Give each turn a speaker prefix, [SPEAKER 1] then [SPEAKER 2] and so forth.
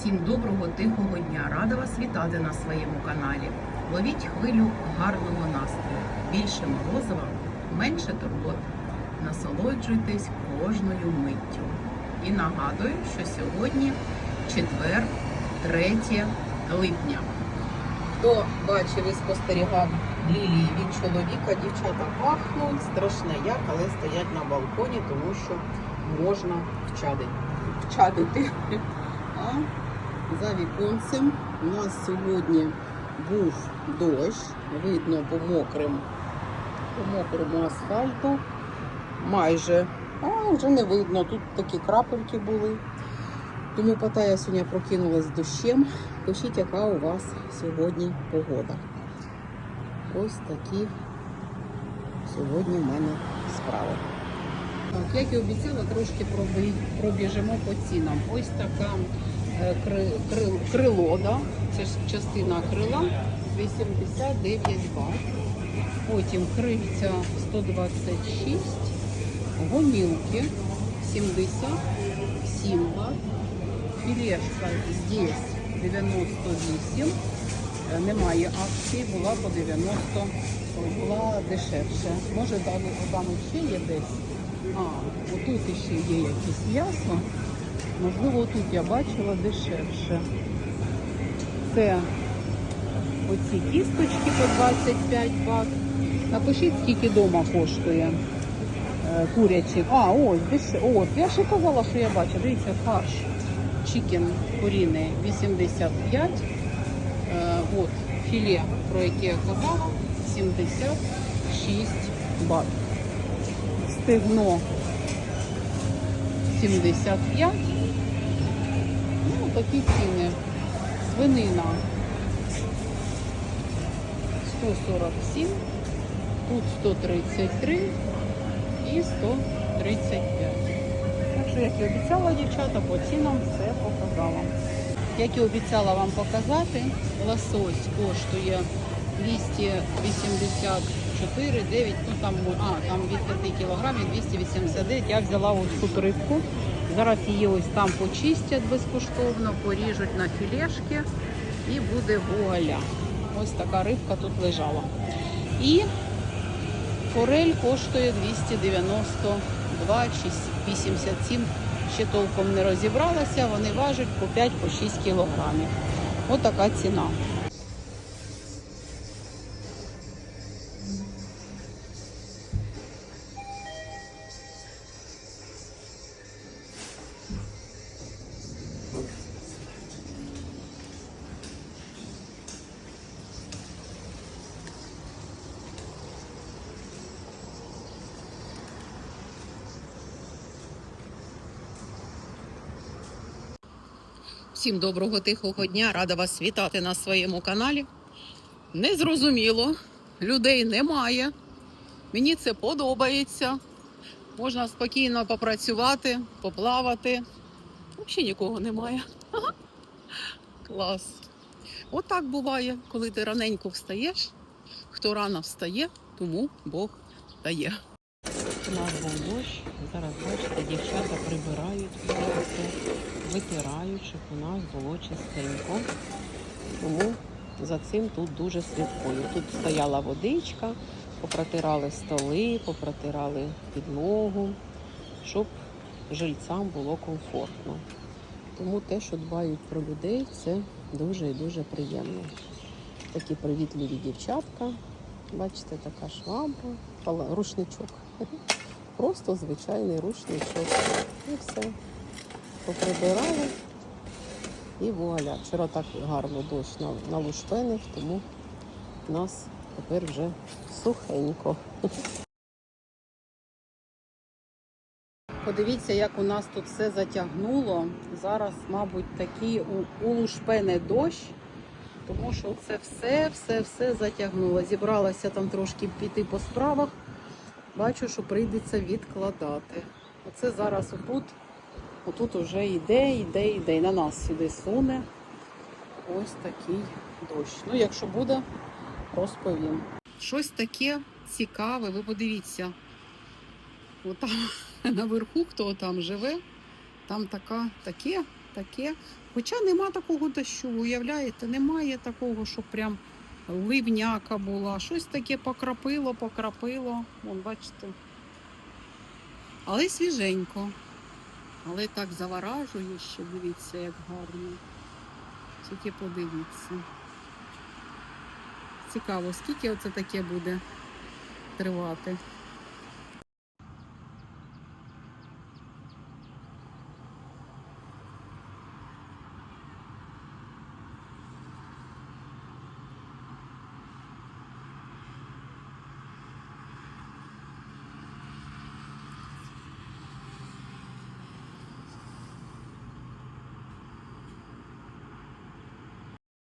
[SPEAKER 1] Всім доброго тихого дня! Рада вас вітати на своєму каналі. Ловіть хвилю гарного настрою. Більше морозива, менше турбот. Насолоджуйтесь кожною миттю. І нагадую, що сьогодні четвер, 3 липня. Хто бачив і спостерігав лілії від чоловіка, дівчата пахнуть страшне як, але стоять на балконі, тому що можна вчадити. вчадити. За віконцем у нас сьогодні був дощ, видно по мокрим, по мокрому асфальту. Майже, а вже не видно, тут такі крапельки були. Тому Паттайя сьогодні прокинулась дощем. Пишіть, яка у вас сьогодні погода. Ось такі сьогодні в мене справи. Так, як і обіцяла, трошки пробіжимо по цінам. Ось така е, кри- крил- крило, да? це ж частина крила 89 бат. Потім крильця 126, гомілки 77 бат. Філешка здесь 98. Е, Немає акції, була по 90, була дешевше. Може там ще є десь. А, отут ще є якесь м'ясо. Можливо, тут я бачила дешевше. Це оці кісточки по 25 бат. Напишіть, скільки вдома коштує е, курячі. А, ось, дешевше. От, я ще казала, що я бачу. Дивіться, фарш. Чікен куріний 85. Е, от, філе, про яке я казала, 76 бат. Стегно 75. Ну, такі ціни. Свинина 147, тут 133 і 135. Так що, як і обіцяла дівчата, по цінам все показала. Як і обіцяла вам показати, лосось коштує 284, 9, ну там, а, там від 5 кілограмів 289. Я взяла ось цю рибку. Зараз її ось там почистять безкоштовно, поріжуть на філешки і буде вуаля. Ось така рибка тут лежала. І форель коштує 292 чи 87. Ще толком не розібралася, вони важать по 5-6 кілограмів. Ось така ціна. Всім доброго тихого дня. Рада вас вітати на своєму каналі. Незрозуміло, людей немає. Мені це подобається. Можна спокійно попрацювати, поплавати. Взагалі нікого немає. Ага. Клас. Отак буває, коли ти раненько встаєш. Хто рано встає, тому Бог дає. У нас був дощ. Зараз бачите, дівчата прибирають все, витирають, щоб у нас було чистенько. Тому за цим тут дуже слідкую. Тут стояла водичка, попротирали столи, попротирали підлогу, щоб жильцям було комфортно. Тому те, що дбають про людей, це дуже і дуже приємно. Такі привітливі дівчатка. Бачите, така швабра, рушничок. Просто звичайний рушничок. І все. Поприбирали. І вуаля. Вчора так гарно дощ на- налушпенив, тому у нас тепер вже сухенько. Подивіться, як у нас тут все затягнуло. Зараз, мабуть, такий улушпене дощ, тому що це все, все, все затягнуло. Зібралася там трошки піти по справах. Бачу, що прийдеться відкладати. Оце зараз отут, отут уже йде, йде, йде. На нас сюди суне. Ось такий дощ. Ну, якщо буде, розповім. Щось таке цікаве, ви подивіться. Отам наверху, хто там живе, там така, таке
[SPEAKER 2] таке. Хоча нема такого дощу, уявляєте, немає такого, що прям ливняка була. Щось таке покрапило, покрапило. Вон, бачите. Але свіженько. Але так заворажує ще, дивіться, як гарно. Тільки подивіться. Цікаво, скільки оце таке буде тривати.